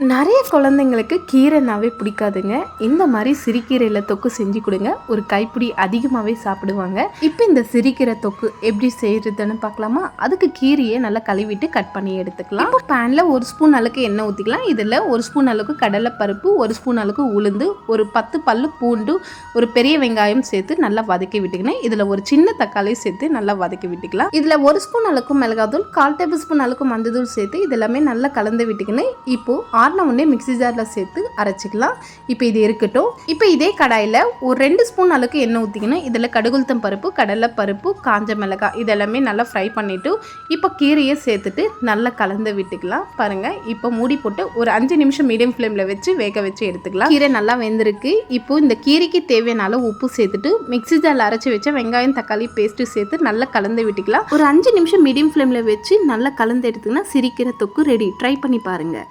நிறைய குழந்தைங்களுக்கு கீரைனாவே பிடிக்காதுங்க. இந்த மாதிரி சிறுகீரையில் தொக்கு செஞ்சு கொடுங்க. ஒரு கைப்பிடி அதிகமாகவே சாப்பிடுவாங்க. இப்போ இந்த சிறுகீரை தொக்கு எப்படி செய்கிறதுன்னு பார்க்கலாமா? அதுக்கு கீரையை நல்லா கழுவிட்டு கட் பண்ணி எடுத்துக்கலாம். இப்போ பேனில் ஒரு ஸ்பூன் அளவுக்கு எண்ணெய் ஊற்றிக்கலாம் இதில் ஒரு ஸ்பூன் அளவுக்கு கடலை பருப்பு ஒரு ஸ்பூன் அளவுக்கு உளுந்து ஒரு பத்து பல்லு பூண்டு ஒரு பெரிய வெங்காயம் சேர்த்து நல்லா வதக்கி விட்டுக்கணும் இதில் ஒரு சின்ன தக்காளி சேர்த்து நல்லா வதக்கி விட்டுக்கலாம். இதில் ஒரு ஸ்பூன் அளவுக்கு மிளகாத்தூள் கால் டேபிள் ஸ்பூன் அளவுக்கு மஞ்சள் சேர்த்து இது எல்லாமே நல்லா கலந்து விட்டுக்கணும் இப்போது ஆறின உடனே மிக்ஸி ஜாரில் சேர்த்து அரைச்சிக்கலாம். இப்போ இது இருக்கட்டும். இப்போ இதே கடாயில் ஒரு ரெண்டு ஸ்பூன் அளவுக்கு எண்ணெய் ஊற்றிக்கணும் இதில் கடுகுளுத்தம் பருப்பு கடலை பருப்பு காஞ்ச மிளகாய் இதெல்லாமே நல்லா ஃப்ரை பண்ணிவிட்டு இப்போ கீரையை சேர்த்துட்டு நல்லா கலந்து விட்டுக்கலாம். பாருங்கள் இப்போ மூடி போட்டு ஒரு அஞ்சு நிமிஷம் மீடியம் ஃப்ளேமில் வச்சு வேக வச்சு எடுத்துக்கலாம். கீரை நல்லா வெந்திருக்கு. இப்போ இந்த கீரைக்கு தேவையான அளவு உப்பு சேர்த்துட்டு மிக்ஸி ஜாரில் அரைச்சி வச்ச வெங்காயம் தக்காளி பேஸ்ட்டு சேர்த்து நல்லா கலந்து விட்டுக்கலாம். ஒரு அஞ்சு நிமிஷம் மீடியம் ஃப்ளேமில் வச்சு நல்லா கலந்து எடுத்துக்கினா சிரிக்கிற தொக்கு ரெடி ட்ரை பண்ணி பாருங்கள்